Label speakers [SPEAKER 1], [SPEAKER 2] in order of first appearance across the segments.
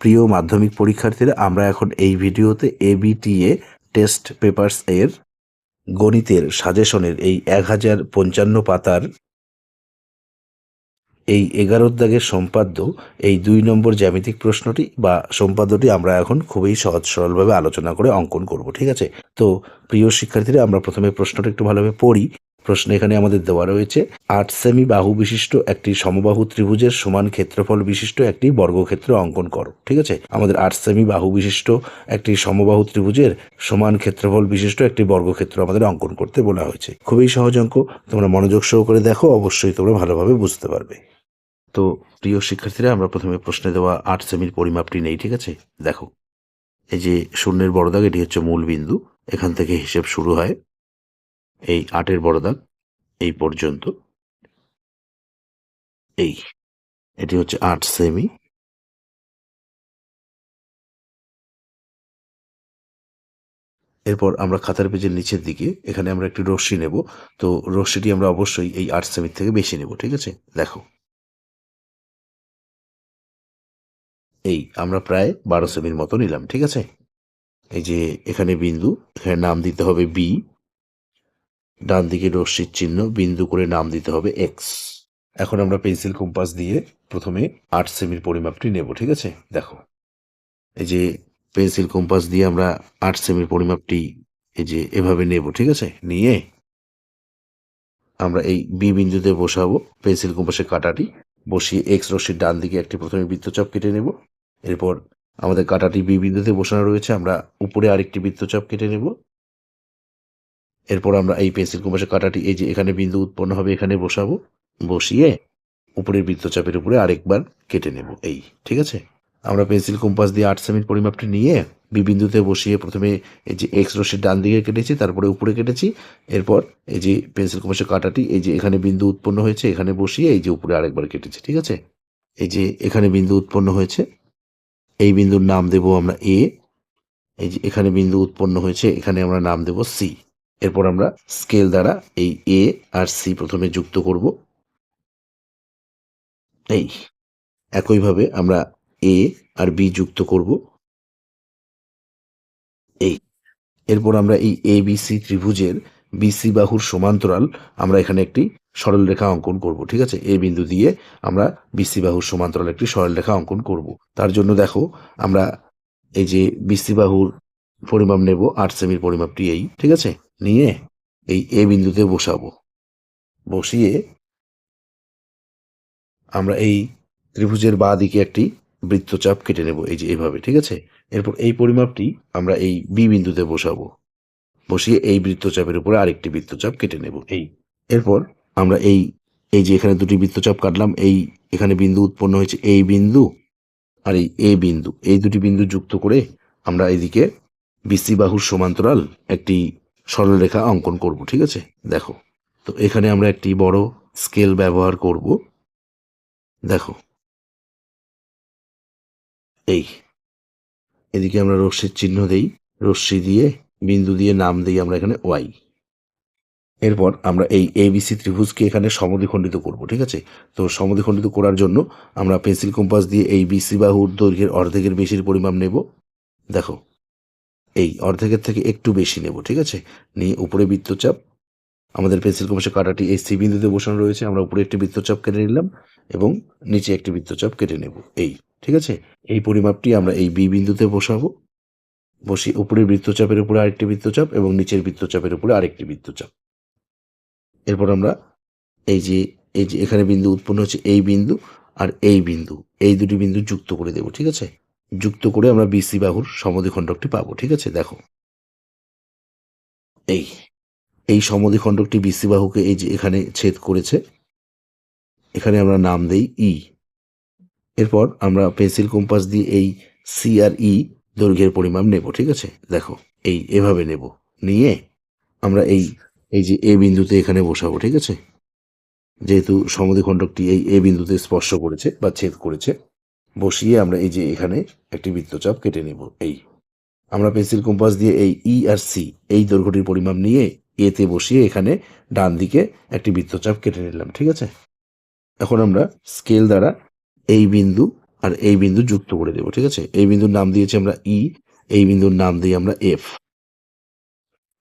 [SPEAKER 1] প্রিয় মাধ্যমিক পরীক্ষার্থীরা, আমরা এখন এই ভিডিওতে এবিটিএ টেস্ট পেপারস এর গণিতের সাজেশনের এই এক হাজার পঞ্চান্ন পাতার এই এগারো দাগের সম্পাদ্য, এই দুই নম্বর জ্যামিতিক প্রশ্নটি বা সম্পাদ্যটি আমরা এখন খুবই সহজ সরলভাবে আলোচনা করে অঙ্কন করব, ঠিক আছে? তো প্রিয় শিক্ষার্থীরা, আমরা প্রথমে প্রশ্নটা একটু ভালোভাবে পড়ি। প্রশ্ন এখানে আমাদের দেওয়া রয়েছে। আট সেমি বাহু বিশিষ্ট একটি সমবাহু ত্রিভুজের সমান ক্ষেত্রফল বিশিষ্ট একটি বর্গক্ষেত্র অঙ্কন করো, ঠিক আছে? আমাদের আট সেমি বাহু বিশিষ্ট একটি সমবাহু ত্রিভুজের সমান ক্ষেত্রফল বিশিষ্ট একটি বর্গক্ষেত্র আমাদের অঙ্কন করতে বলা হয়েছে। খুবই সহজ অঙ্ক, তোমরা মনোযোগ সহকারে দেখো, অবশ্যই তোমরা ভালোভাবে বুঝতে পারবে। তো প্রিয় শিক্ষার্থীরা, আমরা প্রথমে প্রশ্নে দেওয়া আট সেমির পরিমাপটি নেই, ঠিক আছে? দেখো, এই যে শূন্যের বড় দাগ এটি হচ্ছে মূল বিন্দু, এখান থেকে হিসেব শুরু হয় এই আটের বড় দাগ এই পর্যন্ত। এই, এটি হচ্ছে আট সেমি। এরপর আমরা খাতার পেজের নিচের দিকে, এখানে আমরা একটি রশ্মি নেব। তো রশ্মিটি আমরা অবশ্যই এই আট সেমির থেকে বেশি নেব, ঠিক আছে? দেখো। এই, আমরা প্রায় বারো সেমির মতো নিলাম, ঠিক আছে? এই যে এখানে বিন্দু, এখানে নাম দিতে হবে বি ডান দিকে রশ্মির চিহ্ন বিন্দু করে নাম দিতে হবে এক্স এখন আমরা পেন্সিল কম্পাস দিয়ে প্রথমে আট সেমির পরিমাপটি নেব, ঠিক আছে? দেখো, এই যে পেন্সিল কম্পাস দিয়ে আমরা আট সেমির পরিমাপটি এই যে এভাবে নেব, ঠিক আছে? নিয়ে আমরা এই বি বিন্দুতে বসাবো পেন্সিল কম্পাসের কাটাটি, বসিয়ে এক্স রশ্মির ডান দিকে একটি প্রথমে বৃত্তচাপ কেটে নেব। এরপর আমাদের কাটাটি বি বিন্দুতে বসানো রয়েছে, আমরা উপরে আরেকটি বৃত্তচাপ কেটে নেব। এরপর আমরা এই পেন্সিল কম্পাসের কাটাটি, এই যে এখানে বিন্দু উৎপন্ন হবে, এখানে বসাবো। বসিয়ে উপরের বৃত্তচাপের উপরে আরেকবার কেটে নেব, এই, ঠিক আছে? আমরা পেন্সিল কম্পাস দিয়ে আট সেমির পরিমাপটি নিয়ে বি বিন্দুতে বসিয়ে প্রথমে এই যে এক্স রশ্মির ডান দিকে কেটেছি, তারপরে উপরে কেটেছি। এরপর এই যে পেন্সিল কম্পাসের কাটাটি, এই যে এখানে বিন্দু উৎপন্ন হয়েছে, এখানে বসিয়ে এই যে উপরে আরেকবার কেটেছি, ঠিক আছে? এই যে এখানে বিন্দু উৎপন্ন হয়েছে, এই বিন্দুর নাম দেব আমরা এ, এই যে এখানে বিন্দু উৎপন্ন হয়েছে, এখানে আমরা নাম দেব সি। এরপর আমরা স্কেল দ্বারা এই এ আর সি প্রথমে যুক্ত করব। এই একইভাবে আমরা এ আর বি যুক্ত করব। এই এরপর আমরা এই এ বিসি ত্রিভুজের বিসি বাহুর সমান্তরাল আমরা এখানে একটি সরল রেখা অঙ্কন করব, ঠিক আছে? এই বিন্দু দিয়ে আমরা বিসি বাহুর সমান্তরাল একটি সরল রেখা অঙ্কন করব। তার জন্য দেখো, আমরা এই যে বিসি বাহুর পরিমাপ নেব, আট সেমির পরিমাপটি এই, ঠিক আছে? নিয়ে এই এ বিন্দুতে বসাবো। বসিয়ে আমরা এই ত্রিভুজের বাঁ দিকে একটি বৃত্তচাপ কেটে নেব, এই যে এভাবে, ঠিক আছে? এরপর এই পরিমাপটি আমরা এই বি বিন্দুতে বসাবো। বসিয়ে এই বৃত্তচাপের উপরে আরেকটি বৃত্তচাপ কেটে নেব, এই। এরপর আমরা এই এই যে এখানে দুটি বৃত্তচাপ কাটলাম, এই এখানে বিন্দু উৎপন্ন হয়েছে এই বিন্দু আর এই এ বিন্দু। এই দুটি বিন্দু যুক্ত করে আমরা এদিকে বিসি বাহুর সমান্তরাল একটি সরলরেখা অঙ্কন করব, ঠিক আছে? দেখো, তো এখানে আমরা একটি বড় স্কেল ব্যবহার করব। দেখো, এই, এদিকে আমরা রশ্মির চিহ্ন দেই, রশ্মি দিয়ে, বিন্দু দিয়ে নাম দিই আমরা এখানে ওয়াই এরপর আমরা এই এবিসি ত্রিভুজকে এখানে সমদ্বিখণ্ডিত করব, ঠিক আছে? তো সমদ্বিখণ্ডিত করার জন্য আমরা পেন্সিল কম্পাস দিয়ে এই বিসি বাহুর দৈর্ঘ্যের অর্ধেকের বেশির পরিমাণ নেব। দেখো এই অর্ধেকের থেকে একটু বেশি নেব, ঠিক আছে? নিয়ে উপরে বৃত্তচাপ, আমাদের পেন্সিল কম্পাসের কাটাটি এই সি বিন্দুতে বসানো রয়েছে, আমরা উপরে একটি বৃত্তচাপ কেটে নিলাম এবং নিচে একটি বৃত্তচাপ কেটে নেব, এই, ঠিক আছে? এই পরিমাপটি আমরা এই বি বিন্দুতে বসাবো বসি উপরের বৃত্তচাপের উপরে আরেকটি বৃত্তচাপ এবং নিচের বৃত্তচাপের উপরে আরেকটি বৃত্তচাপ। এরপর আমরা এই যে এই যে এখানে বিন্দু উৎপন্ন হচ্ছে এই বিন্দু আর এই বিন্দু, এই দুটি বিন্দু যুক্ত করে দেব, ঠিক আছে? যুক্ত করে আমরা বিসি বাহুর সমদ্বিখণ্ডকটি পাবো, ঠিক আছে? দেখো। এই এই সমদ্বিখণ্ডকটি বিসি বাহুকে এই যে এখানে ছেদ করেছে, এখানে আমরা নাম দেই ই এরপর আমরা পেন্সিল কম্পাস দিয়ে এই সি আর ই দৈর্ঘ্যের পরিমাণ নেব, ঠিক আছে? দেখো, এই, এভাবে নেব। নিয়ে আমরা এই এই যে এ বিন্দুতে এখানে বসাবো, ঠিক আছে? যেহেতু সমদ্বিখণ্ডকটি এই এ বিন্দুতে স্পর্শ করেছে বা ছেদ করেছে বসিয়ে আমরা এই যে এখানে একটি বৃত্তচাপ কেটে নেব, এই। আমরা পেন্সিল কম্পাস দিয়ে এই ই আর সি এই দৈর্ঘ্যটির পরিমাপ নিয়ে এতে বসিয়ে এখানে ডান দিকে একটি বৃত্তচাপ কেটে নিলাম, ঠিক আছে? এখন আমরা স্কেল দ্বারা এই বিন্দু আর এই বিন্দু যুক্ত করে দেবো, ঠিক আছে? এই বিন্দুর নাম দিয়েছি আমরা ই এই বিন্দুর নাম দিই আমরা এফ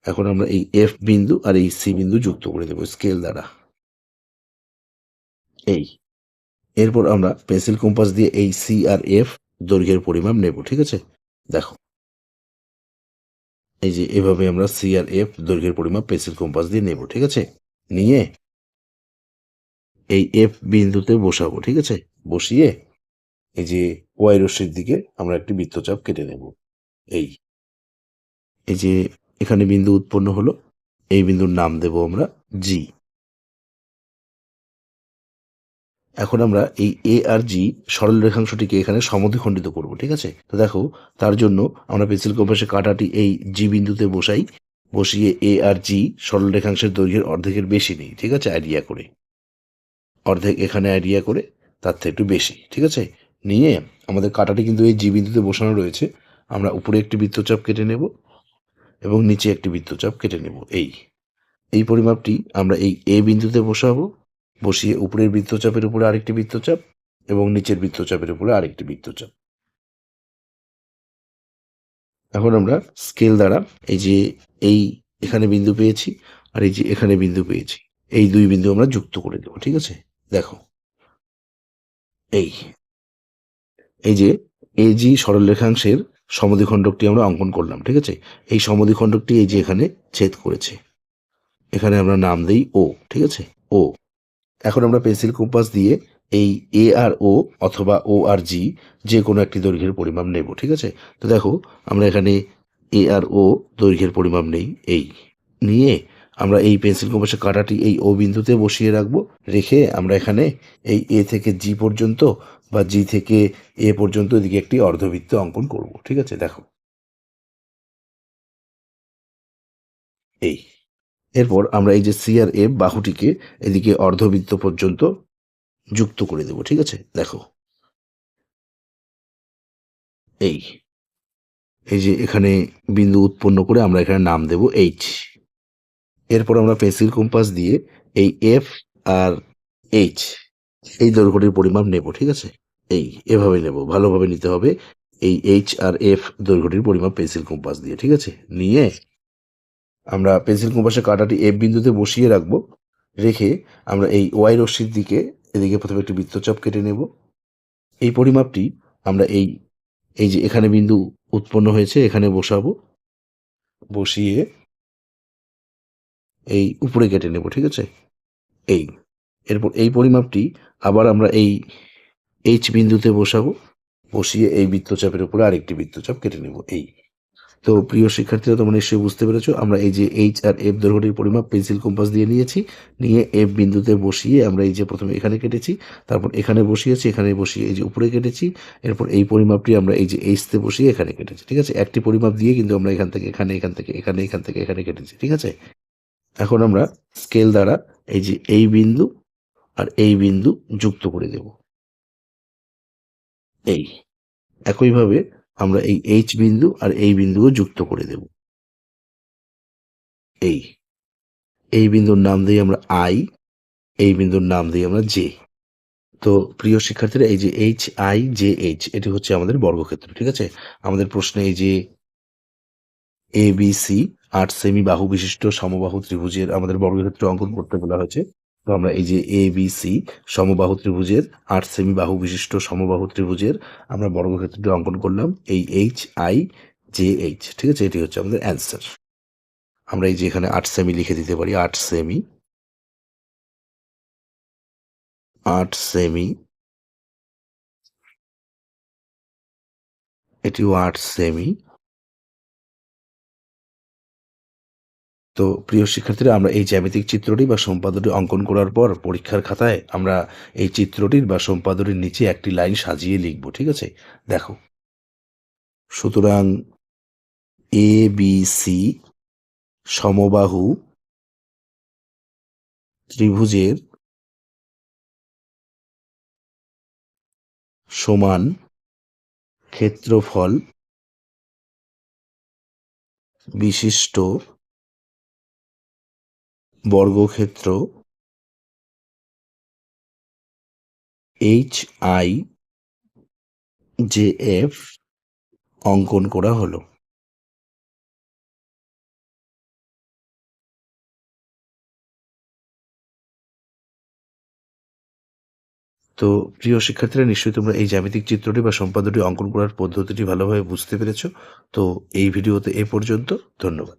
[SPEAKER 1] এখন আমরা এই এফ বিন্দু আর এই সি বিন্দু যুক্ত করে দেবো স্কেল দ্বারা। এই। এরপর আমরা পেন্সিল কম্পাস দিয়ে এই সি আর এফ দৈর্ঘ্যের পরিমাপ নেব, ঠিক আছে? দেখো। এই যে এভাবে আমরা সি আর এফ দৈর্ঘ্যের পরিমাপ পেন্সিল কম্পাস দিয়ে নেব, ঠিক আছে? নিয়ে এই এফ বিন্দুতে বসাবো, ঠিক আছে? বসিয়ে এই যে ওয়াই রশ্মির দিকে আমরা একটি বৃত্তচাপ কেটে নেব। এই। এই যে এখানে বিন্দু উৎপন্ন হলো, এই বিন্দুর নাম দেব আমরা জি এখন আমরা এই এ আর জি সরল রেখাংশটিকে এখানে সমদ্বিখণ্ডিত করব, ঠিক আছে? তো দেখো, তার জন্য আমরা পেন্সিল কম্পাসে কাঁটাটি এই জি বিন্দুতে বসাই, বসিয়ে এ আর জি সরল রেখাংশের দৈর্ঘ্যের অর্ধেকের বেশি নেই, ঠিক আছে? আইডিয়া করে। অর্ধেক এখানে আইডিয়া করে, তার থেকে একটু বেশি, ঠিক আছে? নিয়ে আমাদের কাঁটাটি কিন্তু এই জি বিন্দুতে বসানো রয়েছে। আমরা উপরে একটি বৃত্তচাপ কেটে নেব এবং নিচে একটি বৃত্তচাপ কেটে নেব, এই। এই পরিমাপটি আমরা এই এ বিন্দুতে বসাবো। বসিয়ে উপরের বৃত্তচাপের উপরে আরেকটি বৃত্তচাপ এবং নিচের বৃত্তচাপের উপরে আরেকটি বৃত্তচাপ। এখন আমরা স্কেল দ্বারা এই যে এই এখানে বিন্দু পেয়েছি আর এই যে এখানে বিন্দু পেয়েছি, এই দুই বিন্দু আমরা যুক্ত করে দেবো, ঠিক আছে? দেখো। এই। এই যে এজি সরল রেখাংশের সমদ্বিখণ্ডকটি আমরা অঙ্কন করলাম, ঠিক আছে? এই সমদ্বিখণ্ডকটি এই যে এখানে ছেদ করেছে। এখানে আমরা নাম দিই ও, ঠিক আছে? ও। এখন আমরা পেন্সিল কম্পাস দিয়ে এই এ আর ও অথবা ও আর জি যে কোনো একটি দৈর্ঘ্যের পরিমাপ নেব, ঠিক আছে? তো দেখো, আমরা এখানে এ আর ও দৈর্ঘ্যের পরিমাপ নেই, এই নিয়ে আমরা এই পেন্সিল কম্পাসের কাঁটাটি এই ও বিন্দুতে বসিয়ে রাখব। রেখে আমরা এখানে এই এ থেকে জি পর্যন্ত বা জি থেকে এ পর্যন্ত এদিকে একটি অর্ধবৃত্ত অঙ্কন করব, ঠিক আছে? দেখো। এই এরপর আমরা এই যে সি আর এফ বাহুটিকে এদিকে অর্ধবৃত্ত পর্যন্ত যুক্ত করে দেব, ঠিক আছে? দেখো। এই। এই যে এখানে বিন্দু উৎপন্ন করে আমরা এখানে নাম দেব এইচ এরপর আমরা পেন্সিল কম্পাস দিয়ে এই এফ আর এইচ এই দৈর্ঘ্যটির পরিমাপ নেব, ঠিক আছে? এই, এভাবে নেব, ভালোভাবে নিতে হবে। এই এইচ আর এফ দৈর্ঘ্যটির পরিমাপ পেন্সিল কম্পাস দিয়ে, ঠিক আছে? নিয়ে আমরা পেন্সিল কম্পাসের কাঁটাটি এফ বিন্দুতে বসিয়ে রাখব, রেখে আমরা এই ওয়াই রশ্মির দিকে, এদিকে প্রথমে একটি বৃত্তচাপ কেটে নেব। এই পরিমাপটি আমরা এই এই যে এখানে বিন্দু উৎপন্ন হয়েছে, এখানে বসাবো। বসিয়ে এই উপরে কেটে নেব, ঠিক আছে? এই, এরপর এই পরিমাপটি আবার আমরা এই এইচ বিন্দুতে বসাবো। বসিয়ে এই বৃত্তচাপের উপরে আরেকটি বৃত্তচাপ কেটে নেব, এই। তো প্রিয় শিক্ষার্থীরা, তোমরা নিশ্চয়ই বুঝতে পেরেছ, আমরা এই যে এইচ আর এফ দৈর্ঘ্যটির পরিমাপ পেন্সিল কম্পাস দিয়ে নিয়েছি। নিয়ে এফ বিন্দুতে বসিয়ে আমরা এই যে প্রথমে এখানে কেটেছি, তারপর এখানে বসিয়েছি, এখানে বসিয়ে এই যে উপরে কেটেছি, এরপর এই পরিমাপটি আমরা এই যে এইচতে বসিয়ে এখানে কেটেছি, ঠিক আছে? একটি পরিমাপ দিয়ে কিন্তু আমরা এখান থেকে, এখানে, এখান থেকে, এখানে, এখান থেকে, এখানে কেটেছি, ঠিক আছে? এখন আমরা স্কেল দ্বারা এই যে এই বিন্দু আর এই বিন্দু যুক্ত করে দেব। এই, একইভাবে আমরা এই এইচ বিন্দু আর এই বিন্দুও যুক্ত করে দেব। এই। এই বিন্দুর নাম দিই আমরা আই এই বিন্দুর নাম দিই আমরা জে তো প্রিয় শিক্ষার্থীরা, এই যে এইচ আই জে এইচ এটি হচ্ছে আমাদের বর্গক্ষেত্র, ঠিক আছে? আমাদের প্রশ্নে এই যে এ বি সি আট সেমি বাহু বিশিষ্ট সমবাহু ত্রিভুজের আমাদের বর্গক্ষেত্র অঙ্কন করতে বলা হয়েছে। তো আমরা এই যে এ বি সি সমবাহু ত্রিভুজের আট সেমি বাহু বিশিষ্ট সমবাহু ত্রিভুজের আমরা বর্গক্ষেত্রটি অঙ্কন করলাম এই এইচ আই জে এইচ ঠিক আছে? এটি হচ্ছে আমাদের অ্যান্সার আমরা এই যে এখানে আট সেমি লিখে দিতে পারি, আট সেমি আট সেমি এটিও আট সেমি তো প্রিয় শিক্ষার্থীরা, আমরা এই জ্যামিতিক চিত্রটি বা সম্পাদটি অঙ্কন করার পর পরীক্ষার খাতায় আমরা এই চিত্রটির বা সম্পাদটির নিচে একটি লাইন সাজিয়ে লিখব, ঠিক আছে? দেখো। সুতরাং এ বি সি সমবাহু ত্রিভুজের সমান ক্ষেত্রফল বিশিষ্ট বর্গক্ষেত্র এইচ আই জে এফ অঙ্কন করা হলো। তো প্রিয় শিক্ষার্থীরা, নিশ্চয়ই তোমরা এই জ্যামিতিক চিত্রটি বা সম্পাদটি অঙ্কন করার পদ্ধতিটি ভালোভাবে বুঝতে পেরেছ। তো এই ভিডিওতে এ পর্যন্ত, ধন্যবাদ।